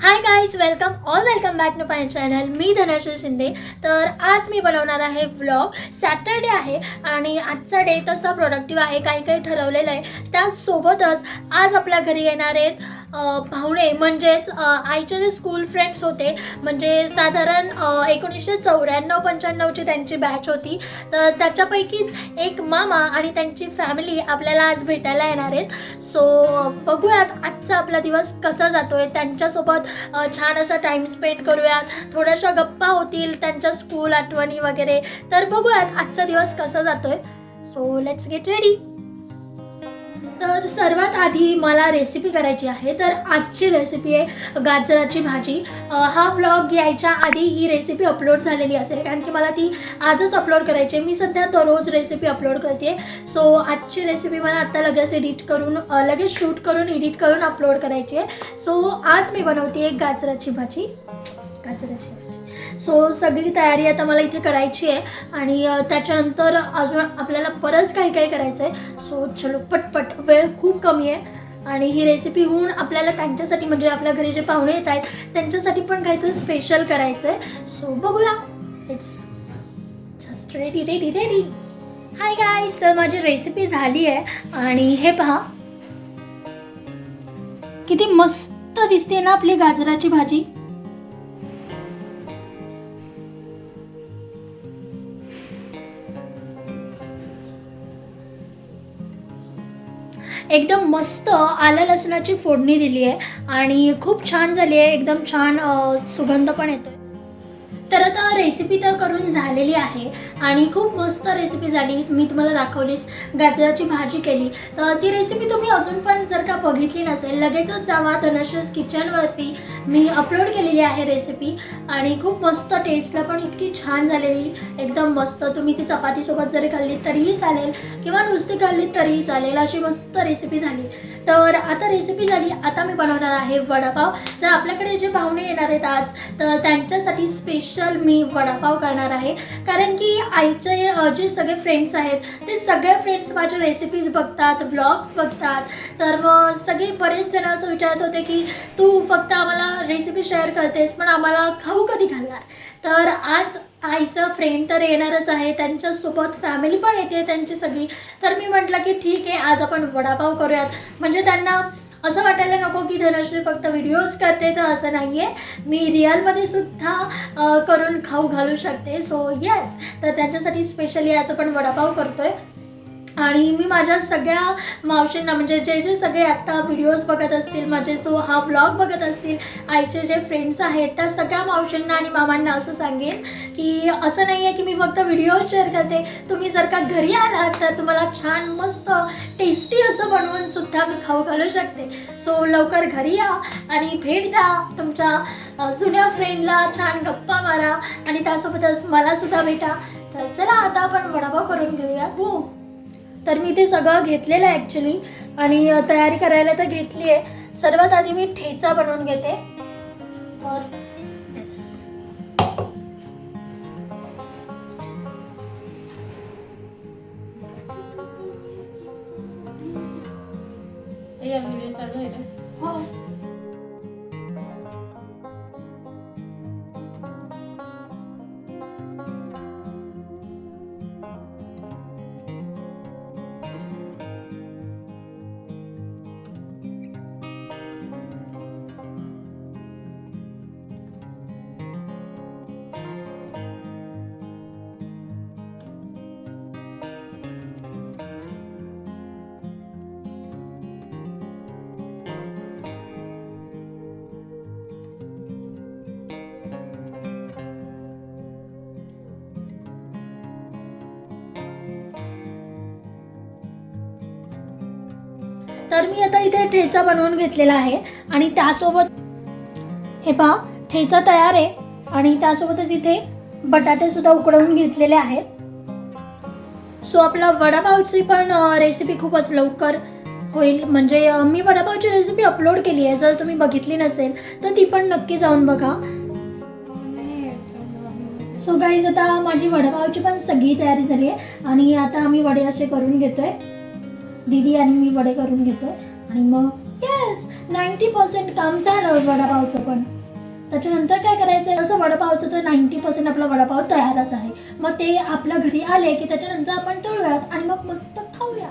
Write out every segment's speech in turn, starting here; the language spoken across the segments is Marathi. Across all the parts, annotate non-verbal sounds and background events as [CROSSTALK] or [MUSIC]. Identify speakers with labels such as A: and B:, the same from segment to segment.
A: Hi guys welcome all welcome back to my channel मी धनश्री शिंदे. तर आज मी बनवणार आहे व्लॉग सॅटरडे आहे आणि आजचा डे तसा प्रोडक्टिव्ह आहे काही काही ठरवलेलं आहे. त्यासोबतच आज आपल्या घरी येणार आहेत पाहुणे म्हणजेच आईचे जे स्कूल फ्रेंड्स होते म्हणजे साधारण एकोणीसशे चौऱ्याण्णव पंच्याण्णवची त्यांची बॅच होती. तर त्याच्यापैकीच एक मामा आणि त्यांची फॅमिली आपल्याला आज भेटायला येणार आहेत. सो बघूयात आजचा आपला दिवस कसा जातोय. त्यांच्यासोबत छान असा टाइम स्पेंड करूयात. थोड्याशा गप्पा होतील त्यांच्या स्कूल आठवणी वगैरे. तर बघूयात आजचा दिवस कसा जातोय. सो लेट्स गेट रेडी तर सर्वात आधी मला रेसिपी करायची आहे तर आजची रेसिपी आहे गाजराची भाजी. हा व्लॉग यायच्या आधी ही रेसिपी अपलोड झालेली असेल कारण की मला ती आजच अपलोड करायची आहे. मी सध्या दररोज रेसिपी अपलोड करते सो आजची रेसिपी मला आत्ता लगेच एडिट करून लगेच शूट करून एडिट करून अपलोड करायची आहे. सो आज मी बनवते एक गाजराची भाजी. गाजराची भाजी. सो सगळी तयारी आता मला इथे करायची आहे. आणि त्याच्यानंतर अजून आपल्याला बरंच काही काही करायचं आहे सो चलो पटपट. वेळ खूप कमी आहे. आणि ही रेसिपी होऊन आपल्याला त्यांच्यासाठी म्हणजे आपल्या घरी जे पाहुणे येत आहेत त्यांच्यासाठी पण काहीतरी स्पेशल करायचं आहे सो बघूया. It's just ready ready ready hi guys तर माझी रेसिपी झाली आहे. आणि हे पहा. किती मस्त दिसते ना आपली गाजराची भाजी. एकदम मस्त आलं लसणाची फोडणी दिली आहे आणि खूप छान झाली आहे. एकदम छान सुगंध पण येतोय. तर आता रेसिपी रेसिपी तर करून झालेली आहे आणि खूप मस्त रेसिपी झाली. मी तुम्हाला दाखवलीच. गाजराची भाजी केली. तर ती रेसिपी तुम्ही अजून पण जर का बघितली नसेल लगेचच जावा धनश्रीज किचनवरती मी अपलोड केलेली आहे रेसिपी आणि खूप मस्त टेस्टला पण इतकी छान झालेली. एकदम मस्त. तुम्ही ती चपातीसोबत जरी खाल्ली तरीही चालेल किंवा नुसती खाल्ली तरीही चालेल अशी मस्त रेसिपी झाली. तर आता रेसिपी झाली. आता मी बनवणार आहे वडापाव. तर आपल्याकडे जे पाहुणे येणार आहेत आज तर त्यांच्यासाठी स्पेशल मी वडापाव करणार आहे. कारण की आईचे जे सगळे फ्रेंड्स आहेत ते सगळे फ्रेंड्स माझ्या रेसिपीज बघतात व्लॉग्स बघतात. तर मग सगळे बरेच जण असं विचारत होते की तू फक्त आम्हाला रेसिपी शेअर करतेस पण आम्हाला खाऊ कधी घालणार? तर आज आईचं फ्रेंड तर येणारच आहे त्यांच्यासोबत फॅमिली पण येते त्यांची सगळी. तर मी म्हटलं की ठीक आहे आज आपण वडापाव करूयात. म्हणजे त्यांना असं वाटायला नको की धनश्री फक्त व्हिडिओज करते तर असं नाही आहे मी रिअलमध्ये सुद्धा करून खाऊ घालू शकते. सो येस तर त्यांच्यासाठी स्पेशली आज आपण वडापाव करतोय. आणि मी माझ्या सगळ्या मावशींना म्हणजे जे जे सगळे आत्ता व्हिडिओज बघत असतील म्हणजे माझे सो हा व्लॉग बघत असतील आईचे जे फ्रेंड्स आहेत त्या सगळ्या मावशींना आणि मामांना असं सांगेन की असं नाही आहे की मी फक्त व्हिडिओ शेअर करते. तुम्ही जर का घरी आलात तर तुम्हाला छान मस्त टेस्टी असं बनवून सुद्धा मी खाऊ घालू शकते. सो लवकर घरी या आणि भेट द्या तुमच्या जुन्या फ्रेंडला छान गप्पा मारा आणि त्यासोबतच मलासुद्धा भेटा. तर चला आता आपण वडापाव करून घेऊया हो. तर मी ते सगळं घेतलेलं आहे ॲक्च्युली आणि तयारी करायला तर घेतली आहे सर्वात आधी मी ठेचा बनवून घेते. तर
B: चालू आहे ना?
A: हो. तर मी आता इथे ठेचा बनवून घेतलेला आहे आणि त्यासोबत हे पहा ठेचा तयार आहे आणि त्यासोबतच इथे बटाटे सुद्धा उकडवून घेतलेले आहेत. सो आपला वडापावची पण रेसिपी खूपच लवकर होईल. म्हणजे मी वडापावची रेसिपी अपलोड केली आहे. जर तुम्ही बघितली नसेल तर ती पण नक्की जाऊन बघा. सो गाईज आता माझी वडापावची पण सगळी तयारी झाली आहे आणि आता आम्ही वडे असे करून घेतोय. दीदी आणि मी वडे करून घेतो. आणि मग येस नाईन्टी पर्सेंट काम झालं वडापावचं पण. त्याच्यानंतर काय करायचं आहे असं वडापावचं तर नाईन्टी पर्सेंट आपला वडापाव तयारच आहे. मग ते आपल्या घरी आले की त्याच्यानंतर आपण तळूयात आणि मग मस्त खाऊया.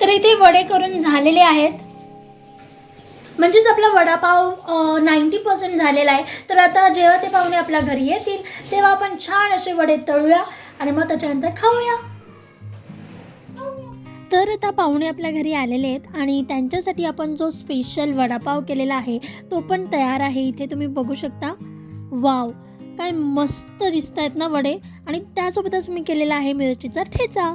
A: तर इथे वडे करून झालेले आहेत. म्हणजेच आपला वडापाव नाईन्टी पर्सेंट झालेला आहे. तर आता जेव्हा ते पाहुणे आपल्या घरी येतील तेव्हा आपण छान असे वडे तळूया आणि मग त्याच्यानंतर खाऊया. तर आता पाहुणे आपल्या घरी आलेले आहेत आणि त्यांच्यासाठी आपण जो स्पेशल वडापाव केलेला आहे तो पण तयार आहे. इथे तुम्ही बघू शकता. वाव काय मस्त दिसत आहेत ना वडे. आणि त्यासोबतच मी केलेला आहे मिरचीचा ठेचा.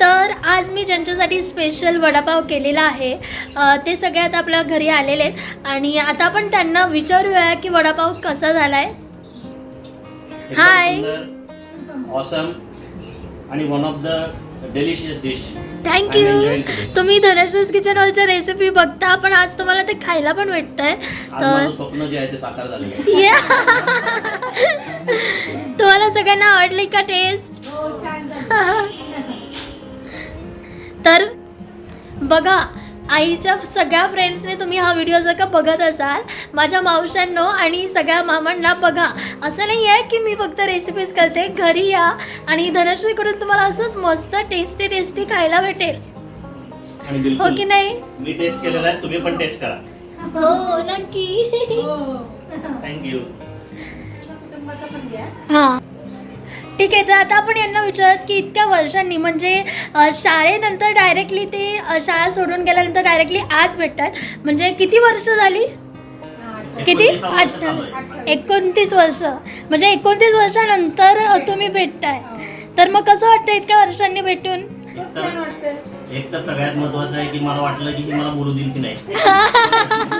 A: तर आज मी ज्यांच्यासाठी स्पेशल वडापाव केलेला आहे ते सगळे आता आपल्या घरी आलेले आहेत. आणि आता आपण त्यांना विचारूया की वडापाव कसा झाला आहे Hi.
C: ऑसम आणि one of the delicious dish
A: thank you तुम्ही धनश्रीज किचन हॉलच्या रेसिपी बघता पण आज तुम्हाला ते खायला पण भेटतंय.
C: आज
A: तर
C: स्वप्न जे आहे ते साकार
A: Yeah. तुम्हाला सगळ्यांना आवडली का टेस्ट तर बघा आईच्या सगळ्या फ्रेंड्सने तुम्ही हा व्हिडिओ जर का बघत असाल माझ्या मावशांनो आणि सगळ्या मामांना बघा. असं नाही आहे की मी फक्त रेसिपीज करते घरी या आणि धनश्रीकडून तुम्हाला असंच मस्त टेस्टी टेस्टी खायला भेटेल. हो की नाही?
C: मी टेस्ट केलेला आहे तुम्ही पण टेस्ट करा.
A: हो नक्की.
C: थँक्यू
B: घ्या.
A: हां. ठीक आहे तर आता आपण यांना विचारत की इतक्या वर्षांनी म्हणजे शाळेनंतर डायरेक्टली ते शाळा सोडून गेल्यानंतर डायरेक्टली आज भेटतात. म्हणजे किती वर्ष झाली? किती? आठ एकोणतीस वर्ष. म्हणजे एकोणतीस वर्षानंतर तुम्ही भेटताय. तर मग कसं वाटतं इतक्या वर्षांनी भेटून?
C: एक तर सगळ्यात महत्वाचं आहे की मला वाटलं की मला बोलू देईल की नाही. [LAUGHS]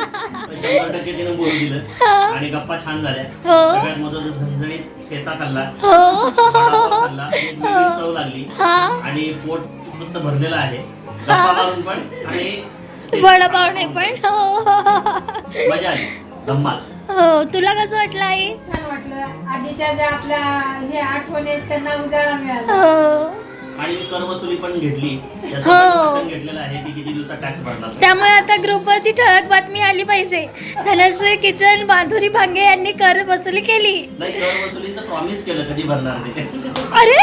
C: शंभर टक्के तिने बोलू दिलं. आणि गप्पा छान झाल्या.
A: हो.
C: सगळ्यात महत्वाचं झणझणीत ठेचा खाल्ला.
A: हो.
C: वडापाव खाल्ला. एक वेगळी चव लागली.
A: हा.
C: आणि पोट भरलेलं आहे. गप्पा मारून पण आणि taste
A: वडापावने पण. हो.
C: मजा आली. धम्माल.
A: हो. तुला कसं वाटलं आई?
B: छान वाटलं. आधीच्या ज्या आपल्या हे आठवणी आहेत त्यांना उजाळा मिळाला.
A: हो.
C: आणि मी कर वसुली पण घेतली
A: हो.
C: पण वचन घेतलेलं आहे की किती दिवसात टॅक्स भरणार
A: त्यामुळे आता ग्रुपवरती ठळक बातमी आली पाहिजे धनश्री किचन माधुरी भांगे यांनी कर वसुली केली
C: नाही कर वसुलीचं प्रॉमिस केलं कधी भरणार ते
A: अरे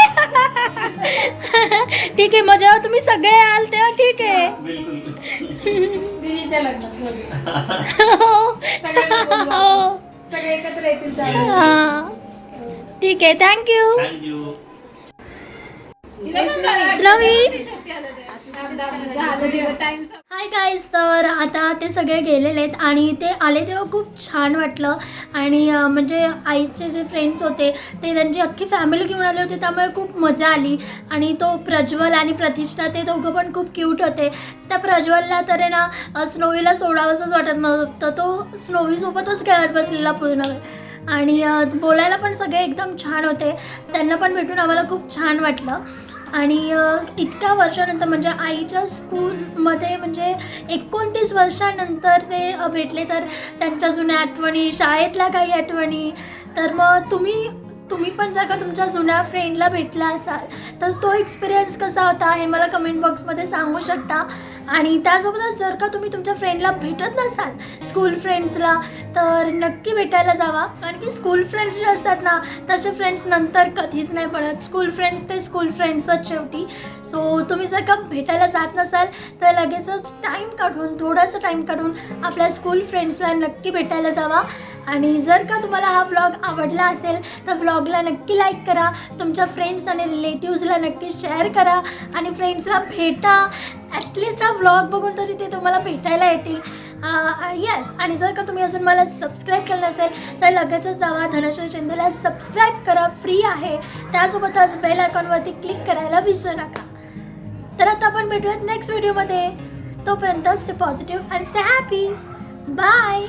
A: ठीक आहे मग जेव्हा तुम्ही सगळे याल तेव्हा ठीक आहे
C: बिलकुल
B: दिदीच्या लग्नात जोडी.
A: हो.
B: सगळ्यांना बोलवा.
A: हो.
B: सगळे एकत्र येतील
C: Yes.
B: त्यावेळेस.
A: हा. ठीक आहे थँक्यू
C: थँक्यू
A: हाय गाईज तर आता ते सगळे गेलेले आहेत आणि ते आले तेव्हा खूप छान वाटलं. आणि म्हणजे आईचे जे फ्रेंड्स होते ते त्यांची अख्खी फॅमिली घेऊन आले होते त्यामुळे खूप मजा आली. आणि तो प्रज्वल आणि प्रतिष्ठा ते दोघं पण खूप क्यूट होते. त्या प्रज्वलला तर आहे ना स्नोवीला सोडावंसंच वाटत नव्हतं. तो स्नोवीसोबतच खेळत बसलेला पूर्ण. आणि बोलायला पण सगळे एकदम छान होते. त्यांना पण भेटून आम्हाला खूप छान वाटलं. आणि इतक्या वर्षानंतर म्हणजे आईच्या स्कूलमध्ये म्हणजे एकोणतीस वर्षानंतर ते भेटले. तर त्यांच्या जुन्या आठवणी शाळेतल्या काही आठवणी. तर मग तुम्ही तुम्ही पण जर का तुमच्या जुन्या फ्रेंडला भेटला असाल तर तो एक्सपिरियन्स कसा होता हे मला कमेंट बॉक्समध्ये सांगू शकता. आणि त्यासोबतच जर का तुम्ही तुमच्या फ्रेंडला भेटत नसाल स्कूल फ्रेंड्सला तर नक्की भेटायला जावा. कारण की स्कूल फ्रेंड्स जे असतात ना तसे फ्रेंड्स नंतर कधीच नाही पडत. स्कूल फ्रेंड्स ते स्कूल फ्रेंड्सच शेवटी. सो तुम्ही जर का भेटायला जात नसाल तर लगेचच टाईम काढून थोडासा टाईम काढून आपल्या स्कूल फ्रेंड्सला नक्की भेटायला जावा. आणि जर का तुम्हाला हा व्लॉग आवडला असेल तर व्लॉगला नक्की लाईक करा. तुमच्या फ्रेंड्स आणि रिलेटिव्सला नक्की शेअर करा. आणि फ्रेंड्सला भेटा. ॲटलिस्ट हा व्लॉग बघून तरी ते तुम्हाला भेटायला येतील. येस आणि जर का तुम्ही अजून मला सबस्क्राईब केलं नसेल तर लगेचच जावा. धनश्री शिंदेला सबस्क्राईब करा. फ्री आहे. त्यासोबतच बेल आयकॉनवरती क्लिक करायला विसरू नका. तर आता आपण भेटूयात नेक्स्ट व्हिडिओमध्ये तोपर्यंत stay positive and stay happy bye